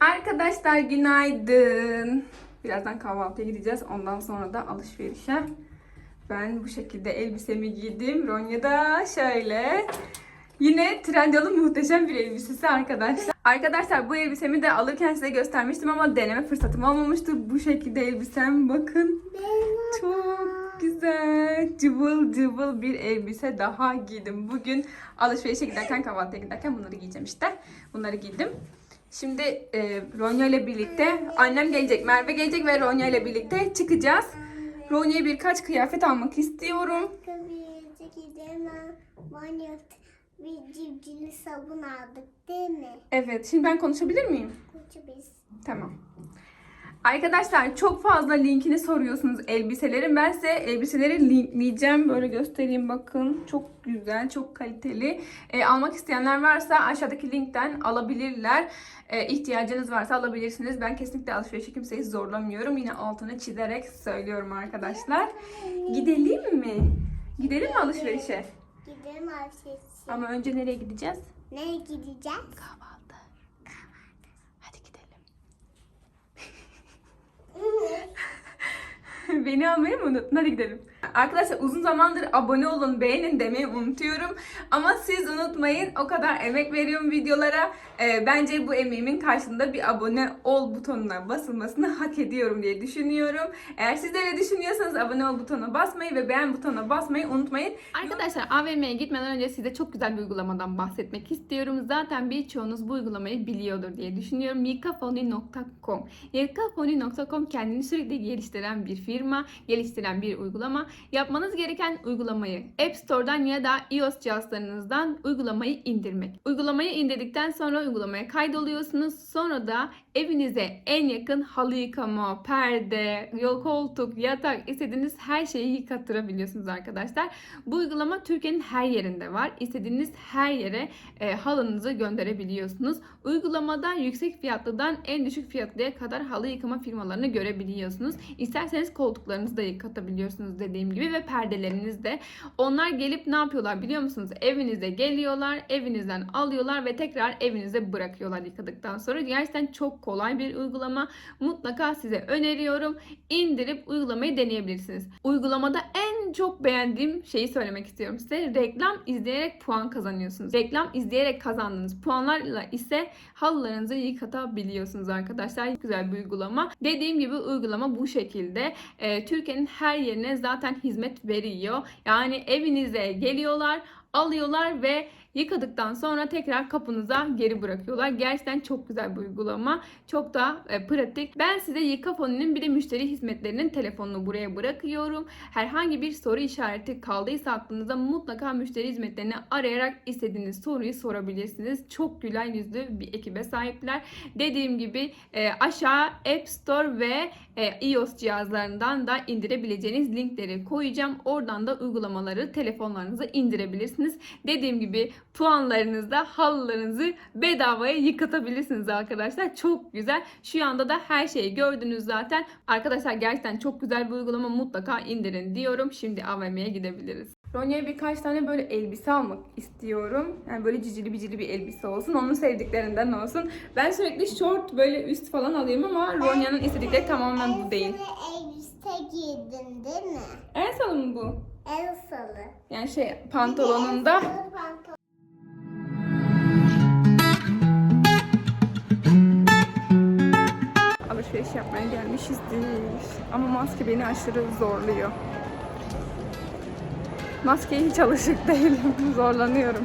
Arkadaşlar günaydın. Birazdan kahvaltıya gideceğiz. Ondan sonra da alışverişe. Ben bu şekilde elbisemi giydim. Ronya da şöyle. Yine Trendyol'un muhteşem bir elbisesi arkadaşlar. Arkadaşlar bu elbisemi de alırken size göstermiştim ama deneme fırsatım olmamıştı. Bu şekilde elbisem bakın. Çok güzel. Cıvıl cıvıl bir elbise daha giydim. Bugün alışverişe giderken kahvaltıya giderken bunları giyeceğim işte. Bunları giydim. Şimdi e, Ronya ile birlikte annem gelecek, Merve gelecek ve Ronya ile birlikte çıkacağız. Ronya'ya birkaç kıyafet almak istiyorum. Bir civcivli sabun aldık değil mi? Evet, şimdi ben konuşabilir miyim? Biz. Tamam. Arkadaşlar çok fazla linkini soruyorsunuz elbiselerin. Ben size elbiseleri linkleyeceğim. Böyle göstereyim bakın. Çok güzel, çok kaliteli. E, almak isteyenler varsa aşağıdaki linkten alabilirler. E, ihtiyacınız varsa alabilirsiniz. Ben kesinlikle alışverişe kimseyi zorlamıyorum. Yine altını çizerek söylüyorum arkadaşlar. Gidelim mi? Gidelim mi alışverişe? Gidelim alışverişe. Ama önce nereye gideceğiz? Nereye gideceğiz? Kahvaltı. Hadi gidelim. Beni almayı mı unuttun? Hadi gidelim. Arkadaşlar uzun zamandır abone olun, beğenin demeyi unutuyorum. Ama siz unutmayın. O kadar emek veriyorum videolara. Ee, bence bu emeğimin karşılığında bir abone ol butonuna basılmasını hak ediyorum diye düşünüyorum. Eğer siz de öyle düşünüyorsanız abone ol butonuna basmayı ve beğen butonuna basmayı unutmayın. Arkadaşlar AVM'ye gitmeden önce size çok güzel bir uygulamadan bahsetmek istiyorum. Zaten birçoğunuz bu uygulamayı biliyordur diye düşünüyorum. Yikafoni.com Yikafoni.com kendini sürekli geliştiren bir firma, geliştiren bir uygulama. Yapmanız gereken uygulamayı App Store'dan ya da iOS cihazlarınızdan uygulamayı indirmek. Uygulamayı indirdikten sonra uygulamaya kaydoluyorsunuz. Sonra da evinize en yakın halı yıkama, perde, yol koltuk, yatak istediğiniz her şeyi yıkattırabiliyorsunuz arkadaşlar. Bu uygulama Türkiye'nin her yerinde var. İstediğiniz her yere e, halınızı gönderebiliyorsunuz. Uygulamada yüksek fiyatlıdan en düşük fiyatlıya kadar halı yıkama firmalarını görebiliyorsunuz. İsterseniz koltuklarınızı da yıkatabiliyorsunuz dediğim gibi ve perdeleriniz de. Onlar gelip ne yapıyorlar biliyor musunuz? Evinize geliyorlar, evinizden alıyorlar ve tekrar evinize bırakıyorlar yıkadıktan sonra. Gerçekten çok kolay bir uygulama. Mutlaka size öneriyorum. İndirip uygulamayı deneyebilirsiniz. Uygulamada en çok beğendiğim şeyi söylemek istiyorum size. Reklam izleyerek puan kazanıyorsunuz. Reklam izleyerek kazandığınız puanlarla ise halılarınızı yıkatabiliyorsunuz arkadaşlar. Güzel bir uygulama. Dediğim gibi uygulama bu şekilde. Ee, Türkiye'nin her yerine zaten hizmet veriyor. Yani evinize geliyorlar, alıyorlar ve yıkadıktan sonra tekrar kapınıza geri bırakıyorlar. Gerçekten çok güzel bir uygulama. Çok da e, pratik. Ben size Yıkafoni'nin bir de müşteri hizmetlerinin telefonunu buraya bırakıyorum. Herhangi bir soru işareti kaldıysa aklınıza mutlaka müşteri hizmetlerini arayarak istediğiniz soruyu sorabilirsiniz. Çok güler yüzlü bir ekibe sahipler. Dediğim gibi e, aşağı App Store ve e, iOS cihazlarından da indirebileceğiniz linkleri koyacağım. Oradan da uygulamaları telefonlarınıza indirebilirsiniz. Dediğim gibi puanlarınızda halılarınızı bedavaya yıkatabilirsiniz arkadaşlar. Çok güzel. Şu anda da her şeyi gördünüz zaten. Arkadaşlar gerçekten çok güzel bir uygulama. Mutlaka indirin diyorum. Şimdi AVM'ye gidebiliriz. Ronya'ya birkaç tane böyle elbise almak istiyorum. Yani böyle cicili bicili bir elbise olsun. Onun sevdiklerinden olsun. Ben sürekli short böyle üst falan alıyorum ama Ronya'nın istedikleri tamamen bu değil. Elbise giydin değil mi? Elsalı mı bu? Elsalı. Yani şey pantolonunda alışveriş yapmaya gelmişizdir. Ama maske beni aşırı zorluyor. Maskeye hiç alışık değilim. Zorlanıyorum.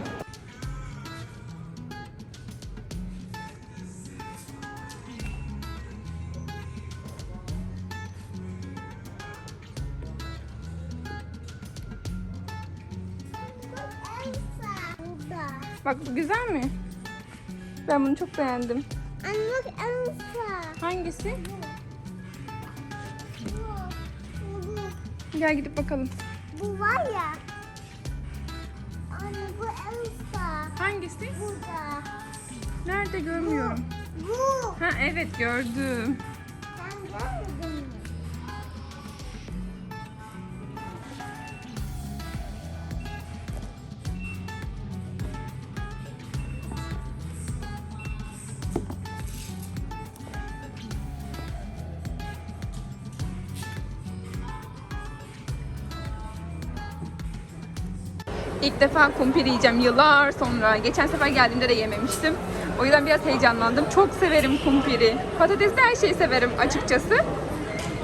Bak bu güzel mi? Ben bunu çok beğendim. Anne. Hangisi? Bu. Gel gidip bakalım. Bu var ya. Anne bu Elsa. Hangisi? Burada. Nerede görmüyorum. Bu. Ha evet gördüm. Sen görmedin İlk defa kumpir yiyeceğim yıllar sonra. Geçen sefer geldiğimde de yememiştim. O yüzden biraz heyecanlandım. Çok severim kumpiri. Patatesli her şeyi severim açıkçası.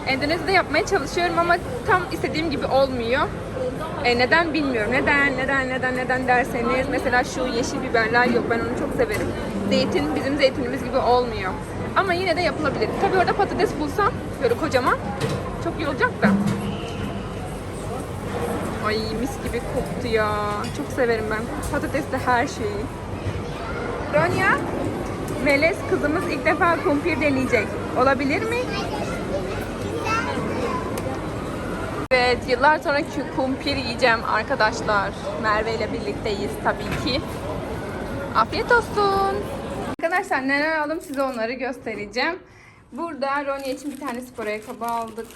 Endonezya'da yapmaya çalışıyorum ama tam istediğim gibi olmuyor. E, neden bilmiyorum. Neden, neden, neden, neden derseniz mesela şu yeşil biberler yok. Ben onu çok severim. Zeytin bizim zeytinimiz gibi olmuyor. Ama yine de yapılabilir. Tabii orada patates bulsam böyle kocaman çok iyi olacak da. Ay mis gibi koktu ya. Çok severim ben patatesli her şeyi. Ronya, Meles kızımız ilk defa kumpir deneyecek. Olabilir mi? Evet, yıllar sonra kumpir yiyeceğim arkadaşlar. Merve ile birlikteyiz tabii ki. Afiyet olsun. Arkadaşlar neler aldım size onları göstereceğim. Burada Ronya için bir tane spor ayakkabı aldık.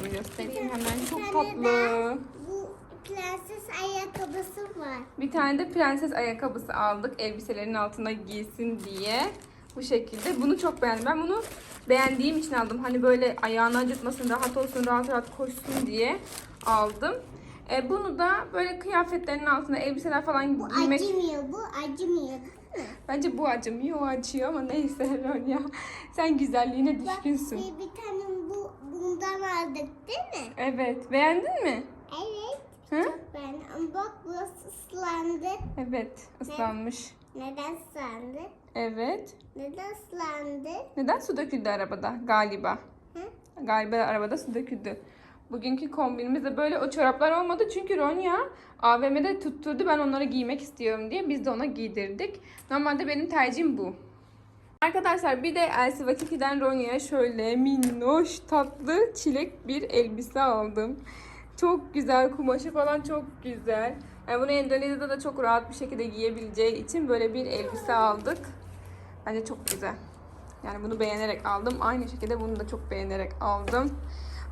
Onu göstereyim hemen. Çok tatlı. Bu prenses ayakkabısı var. Bir tane de prenses ayakkabısı aldık. Elbiselerin altına giysin diye. Bu şekilde. Bunu çok beğendim. Ben bunu beğendiğim için aldım. Hani böyle ayağını acıtmasın, rahat olsun, rahat rahat koşsun diye aldım. E, bunu da böyle kıyafetlerin altına elbiseler falan Bu giymek... acımıyor, bu acımıyor değil mi? Bence bu acımıyor, o acıyor ama neyse Ronya. Sen güzelliğine Bak düşkünsün. bir, bir tane bu bundan aldık değil mi? Evet. Beğendin mi? Hı? Beğendim. Ama bak burası ıslandı. Evet. ıslanmış. Neden ıslandı? Evet. Neden ıslandı? Neden su döküldü arabada? Galiba. Hı? Galiba arabada su döküldü. Bugünkü kombinimiz de böyle. O çoraplar olmadı çünkü Ronya AVM'de tutturdu. Ben onları giymek istiyorum diye. Biz de ona giydirdik. Normalde benim tercihim bu. Arkadaşlar bir de Elsi Vakiki'den Ronya'ya şöyle minnoş tatlı çilek bir elbise aldım. Çok güzel. Kumaşı falan çok güzel. Yani bunu Endonezya'da da çok rahat bir şekilde giyebileceği için böyle bir elbise aldık. Bence çok güzel. Yani bunu beğenerek aldım. Aynı şekilde bunu da çok beğenerek aldım.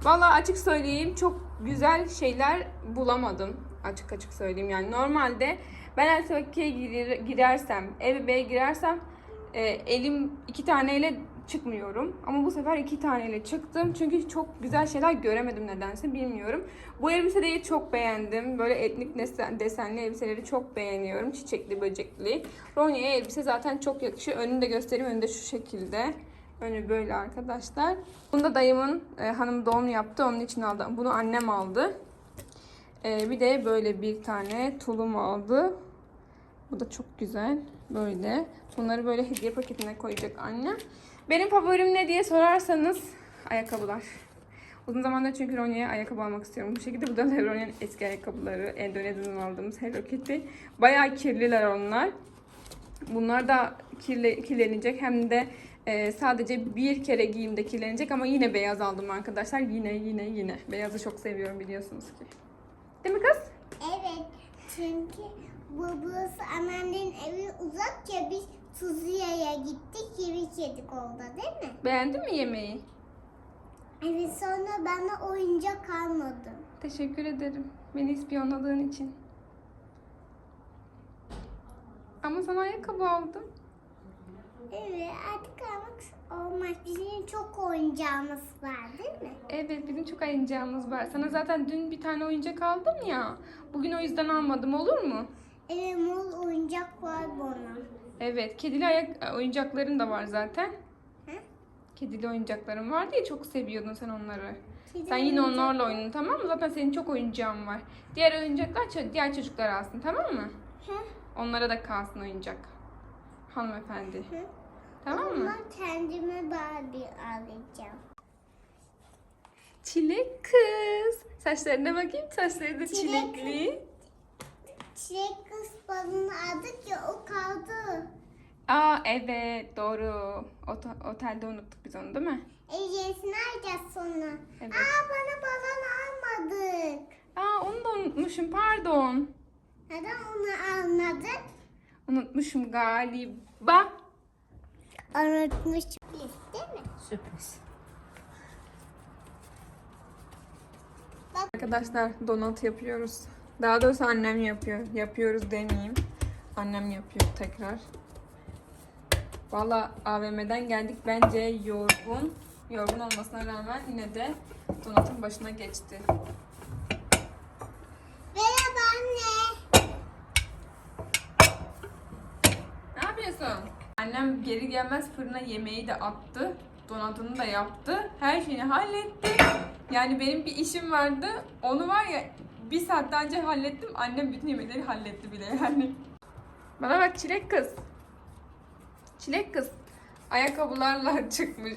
Vallahi açık söyleyeyim çok güzel şeyler bulamadım. Açık açık söyleyeyim yani. Normalde ben girer, girersem, eve girersem e, elim iki taneyle çıkmıyorum. Ama bu sefer iki taneyle çıktım. Çünkü çok güzel şeyler göremedim nedense bilmiyorum. Bu elbiseyi çok beğendim. Böyle etnik desen- desenli elbiseleri çok beğeniyorum. Çiçekli, böcekli. Ronya'ya elbise zaten çok yakışıyor. Önünü de göstereyim. Önü şu şekilde. Önü böyle arkadaşlar. Bunu da dayımın e, hanım doğum yaptı. Onun için aldım. Bunu annem aldı. E, bir de böyle bir tane tulum aldı. Bu da çok güzel. Böyle. Bunları böyle hediye paketine koyacak anne. Benim favorim ne diye sorarsanız ayakkabılar. Uzun zamandır çünkü Ronya'ya ayakkabı almak istiyorum. Bu şekilde bu da Ronya'nın eski ayakkabıları. Endonezya'dan aldığımız Hello Kitty. Bayağı kirliler onlar. Bunlar da kirle, kirlenecek hem de e, sadece bir kere giyimde kirlenecek ama yine beyaz aldım arkadaşlar. Yine yine yine. Beyazı çok seviyorum biliyorsunuz ki. Değil mi kız? Evet. Çünkü bu burası anneannenin evi uzak ya biz Tuzluya'ya gittik yeri kedik oldu değil mi? Beğendin mi yemeği? Evet sonra bana oyuncak almadı. Teşekkür ederim. Beni ispiyonladığın için. Ama sana ayakkabı aldım. Evet artık almak olmaz. Bizim çok oyuncağımız var değil mi? Evet bizim çok oyuncağımız var. Sana zaten dün bir tane oyuncak aldım ya. Bugün o yüzden almadım olur mu? Evet mol oyuncak var bana. Evet kedili ayak oyuncakların da var zaten. Hı? Kedili oyuncakların var diye çok seviyordun sen onları. Kedi Sen yine oyuncak- onlarla oynadın tamam mı? Zaten senin çok oyuncağın var. Diğer oyuncaklar diğer çocuklar alsın tamam mı? Hı? Onlara da kalsın oyuncak. Hanımefendi. Hı? Tamam mı? Ama kendime Barbie alacağım. Çilek kız. Saçlarına bakayım. Saçları da Çilek. çilekli. Çilek kız balını aldık ya o kaldı. Aa evet doğru. Ot- otelde unuttuk biz onu değil mi? Hediyesini alacağız sonra. Evet. Aa bana balon almadık. Aa onu da unutmuşum pardon. Neden onu almadık? Unutmuşum galiba. Unutmuş. Değil mi? Sürpriz. Arkadaşlar donut yapıyoruz. Daha doğrusu annem yapıyor. Yapıyoruz demeyeyim. Annem yapıyor tekrar. Valla AVM'den geldik. Bence yorgun. Yorgun olmasına rağmen yine de donatın başına geçti. Merhaba anne. Ne yapıyorsun? Annem geri gelmez fırına yemeği de attı. Donatını da yaptı. Her şeyini halletti. Yani benim bir işim vardı. Onu var ya bir saatten önce hallettim. Annem bütün yemekleri halletti bile yani. Bana bak çilek kız. Çilek kız. Ayakkabılarla çıkmış.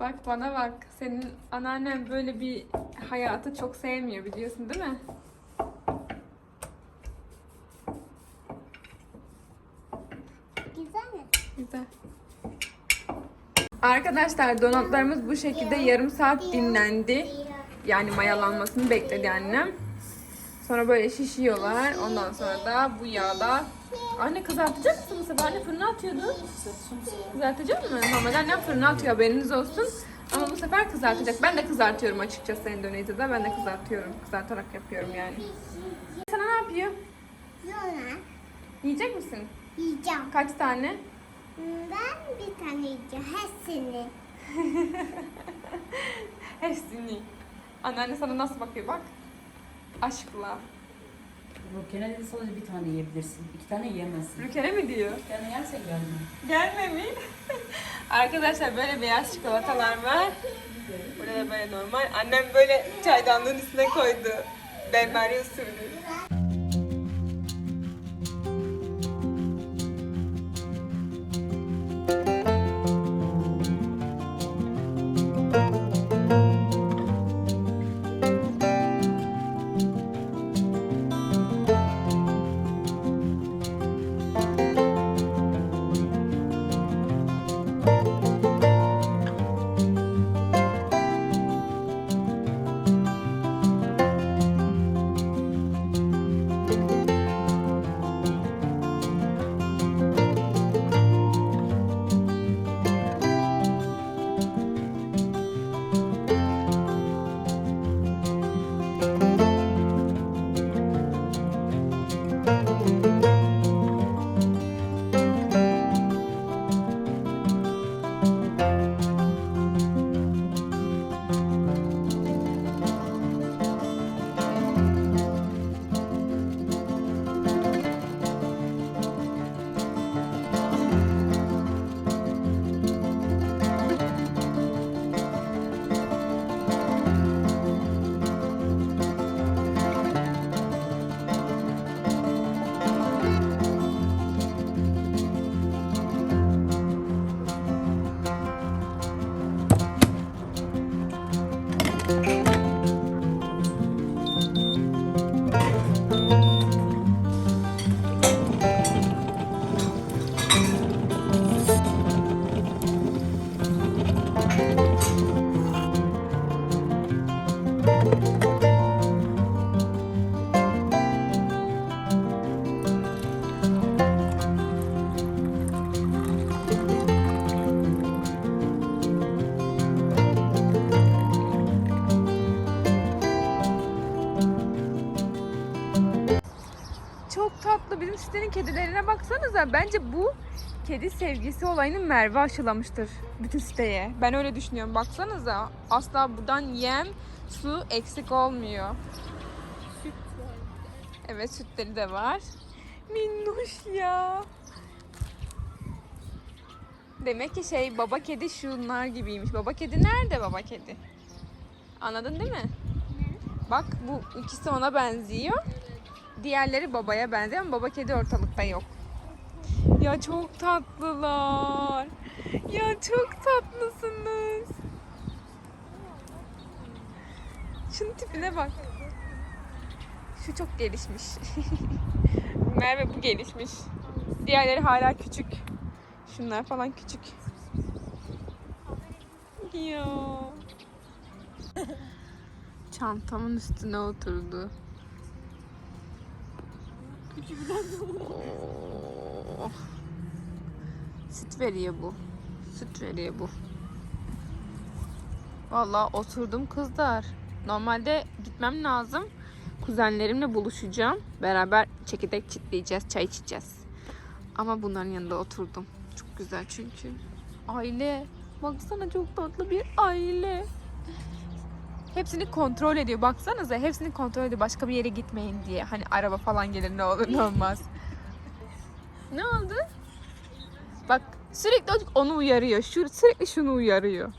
bak bana bak. Senin anneannen böyle bir hayatı çok sevmiyor biliyorsun değil mi? Güzel mi? Güzel. Arkadaşlar donatlarımız bu şekilde yarım saat dinlendi. Yani mayalanmasını bekledi annem. Sonra böyle şişiyorlar. Ondan sonra da bu yağda... Anne kızartacak mısın bu sefer? Anne fırına atıyordu. Kızartacak mı? Normalde annem fırına atıyor haberiniz olsun. Ama bu sefer kızartacak. Ben de kızartıyorum açıkçası Endonezya'da. Ben de kızartıyorum. Kızartarak yapıyorum yani. Sana ne yapıyor? Sonra Yiyecek misin? yiyeceğim. Kaç tane? Ben bir tane yiyeceğim. Hepsini. Hepsini. Anneanne sana nasıl bakıyor bak. Aşkla. Bu genelde sadece bir tane yiyebilirsin. İki tane yiyemezsin. Rükene mi diyor? Bir tane yersen gelme. Gelme mi? Arkadaşlar böyle beyaz çikolatalar var. Burada da böyle normal. Annem böyle çaydanlığın üstüne koydu. Benmari usulü. Çok sitenin kedilerine baksanıza. Bence bu kedi sevgisi olayını Merve aşılamıştır bütün siteye. Ben öyle düşünüyorum. Baksanıza. Asla buradan yem, su eksik olmuyor. Evet sütleri de var. Minnoş ya. Demek ki şey baba kedi şunlar gibiymiş. Baba kedi nerede baba kedi? Anladın değil mi? Bak bu ikisi ona benziyor. Diğerleri babaya benziyor ama baba kedi ortalıkta yok. Ya çok tatlılar. Ya çok tatlısınız. Şunun tipine bak. Şu çok gelişmiş. Merve bu gelişmiş. Diğerleri hala küçük. Şunlar falan küçük. Ya. Çantamın üstüne oturdu. Oo. Süt veriyor bu. Süt veriyor bu. Vallahi oturdum kızlar. Normalde gitmem lazım. Kuzenlerimle buluşacağım. Beraber çekirdek çitleyeceğiz, çay içeceğiz. Ama bunların yanında oturdum. Çok güzel çünkü. Aile. Baksana çok tatlı bir aile. Hepsini kontrol ediyor. Baksanıza hepsini kontrol ediyor. Başka bir yere gitmeyin diye. Hani araba falan gelir ne olur ne olmaz. Ne oldu? Bak sürekli onu uyarıyor. Şu, sürekli şunu uyarıyor.